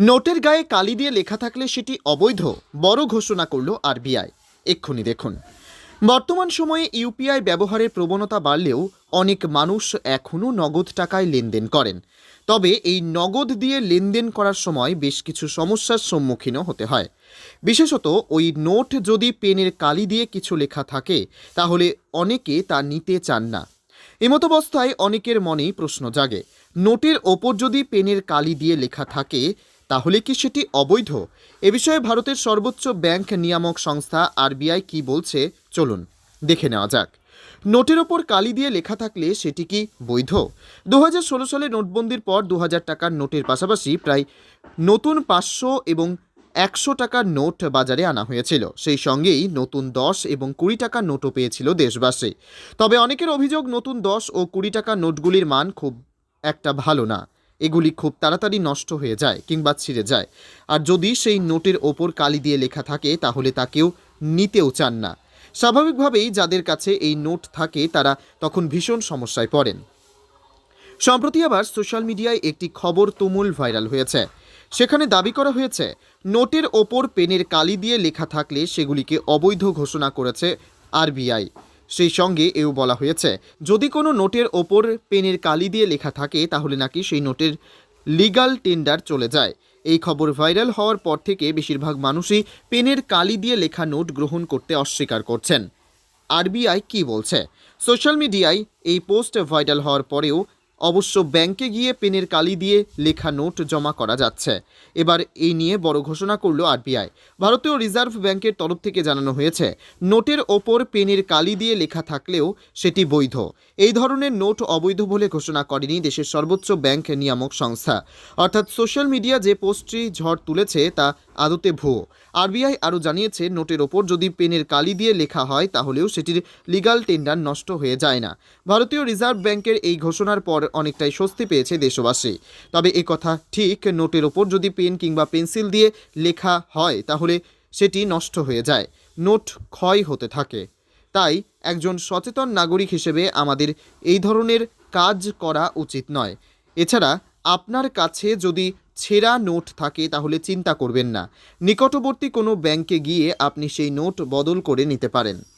নোটের গায়ে কালি দিয়ে লেখা থাকলে সেটি অবৈধ, বড় ঘোষণা করল আরবিআই। এক্ষুনি দেখুন। বর্তমান সময়ে ইউপিআই ব্যবহারের প্রবণতা বাড়লেও অনেক মানুষ এখনও নগদ টাকায় লেনদেন করেন। তবে এই নগদ দিয়ে লেনদেন করার সময় বেশ কিছু সমস্যার সম্মুখীনও হতে হয়। বিশেষত ওই নোট যদি পেনের কালি দিয়ে কিছু লেখা থাকে, তাহলে অনেকে তা নিতে চান না। এমতাবস্থায় অনেকের মনেই প্রশ্ন জাগে, নোটের ওপর যদি পেনের কালি দিয়ে লেখা থাকে তাহলে কি সেটি অবৈধ? এ বিষয়ে ভারতের সর্বোচ্চ ব্যাংক নিয়ামক সংস্থা আরবিআই কি বলছে চলুন দেখে নেওয়া যাক। নোটের ওপর কালি দিয়ে লেখা থাকলে সেটি কি বৈধ? দু সালে নোটবন্দির পর দু হাজার টাকার নোটের পাশাপাশি প্রায় নতুন পাঁচশো এবং একশো টাকার নোট বাজারে আনা হয়েছিল। সেই সঙ্গেই নতুন দশ এবং কুড়ি টাকার নোটও পেয়েছিল দেশবাসী। তবে অনেকের অভিযোগ নতুন দশ ও কুড়ি টাকার নোটগুলির মান খুব একটা ভালো না। এগুলি খুব তাড়াতাড়ি নষ্ট হয়ে যায় কিংবা ছিঁড়ে যায়। আর যদি সেই নোটের ওপর কালি দিয়ে লেখা থাকে, তাহলে তা কেউ নিতেও চান না। স্বাভাবিকভাবেই যাদের কাছে এই নোট থাকে, তারা তখন ভীষণ সমস্যায় পড়েন। সম্প্রতি আবার সোশ্যাল মিডিয়ায় একটি খবর তুমুল ভাইরাল হয়েছে। সেখানে দাবি করা হয়েছে, নোটের ওপর পেনের কালি দিয়ে লেখা থাকলে সেগুলিকে অবৈধ ঘোষণা করেছে আরবিআই। সেই সঙ্গে এও বলা হয়েছে, যদি কোনো নোটের ওপর পেনের কালি দিয়ে লেখা থাকে, তাহলে নাকি সেই নোটের লিগাল টেন্ডার চলে যায়। এই খবর ভাইরাল হওয়ার পর থেকে বেশিরভাগ মানুষই পেনের কালি দিয়ে লেখা নোট গ্রহণ করতে অস্বীকার করছেন। আরবিআই কি বলছে? সোশ্যাল মিডিয়ায় এই পোস্ট ভাইরাল হওয়ার পরেও অবশ্য ব্যাংকে গিয়ে পেনের কালি দিয়ে লেখা নোট জমা করা যাচ্ছে। এবার এই নিয়ে বড় ঘোষণা করল আরবিআই। ভারতীয় রিজার্ভ ব্যাংকের তরফ থেকে জানানো হয়েছে, নোটের ওপর পেনের কালি দিয়ে লেখা থাকলেও সেটি বৈধ। এই ধরনের নোট অবৈধ বলে ঘোষণা করেনি দেশের সর্বোচ্চ ব্যাংক নিয়ামক সংস্থা। অর্থাৎ সোশ্যাল মিডিয়া যে পোস্টটি ঝড় তুলেছে তা আদতে ভুয়ো। আরবিআই আরও জানিয়েছে, নোটের ওপর যদি পেনের কালি দিয়ে লেখা হয় তাহলেও সেটির লিগাল টেন্ডার নষ্ট হয়ে যায় না। ভারতীয় রিজার্ভ ব্যাংকের এই ঘোষণার পর অনেকটাই স্বস্তি পেয়েছে দেশবাসী। তবে এ কথা ঠিক নোটের ওপর যদি পেন কিংবা পেন্সিল দিয়ে লেখা হয়, তাহলে সেটি নষ্ট হয়ে যায়। নোট ক্ষয় হতে থাকে। তাই একজন সচেতন নাগরিক হিসেবে আমাদের এই ধরনের কাজ করা উচিত নয়। এছাড়া আপনার কাছে যদি ছেঁড়া নোট থাকে, তাহলে চিন্তা করবেন না। নিকটবর্তী কোনো ব্যাংকে গিয়ে আপনি সেই নোট বদল করে নিতে পারেন।